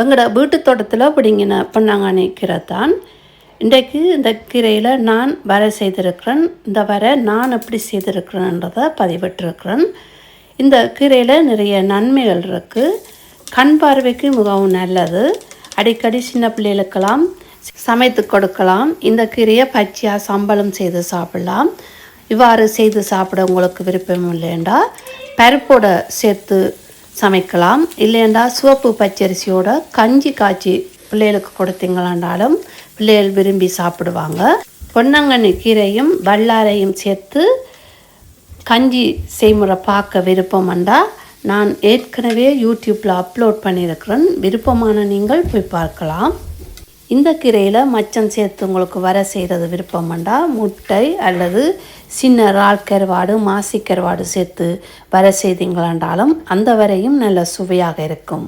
எங்களோட வீட்டு தோட்டத்தில் பிடிங்கின பொன்னாங்கண்ணி கீரை தான் இன்றைக்கு இந்த கீரையில் நான் வரை செய்திருக்கிறேன். இந்த வரை நான் எப்படி செய்திருக்கிறேன்றதை பதிவிட்டிருக்கிறேன். இந்த கீரையில் நிறைய நன்மைகள் இருக்குது கண் பார்வைக்கு மிகவும் நல்லது. அடிக்கடி சின்ன பிள்ளைகளுக்கெல்லாம் சமைத்து கொடுக்கலாம். இந்த கீரையை பச்சையாக சம்பளம் செய்து சாப்பிடலாம். இவ்வாறு செய்து சாப்பிட உங்களுக்கு விருப்பம் இல்லைண்டா பருப்போட சேர்த்து சமைக்கலாம். இல்லைண்டா சிவப்பு பச்சரிசியோட கஞ்சி காய்ச்சி பிள்ளைகளுக்கு கொடுத்தீங்களாண்டாலும் பிள்ளைகள் விரும்பி சாப்பிடுவாங்க. பொன்னங்கண்ணி கீரையும் வல்லாரையும் சேர்த்து கஞ்சி செய்முறை பார்க்க விருப்பம் வந்தால் நான் ஏற்கனவே யூடியூப்பில் அப்லோட் பண்ணியிருக்கிறேன். விருப்பமான நீங்கள் போய் பார்க்கலாம். இந்த கீரையில் மச்சம் சேர்த்து உங்களுக்கு வர செய்கிறது விருப்பம்ண்டா முட்டை அல்லது சின்ன இறால் கருவாடு மாசி கருவாடு சேர்த்து வர செய்தீங்களாண்டாலும் அந்த வரையும் நல்ல சுவையாக இருக்கும்.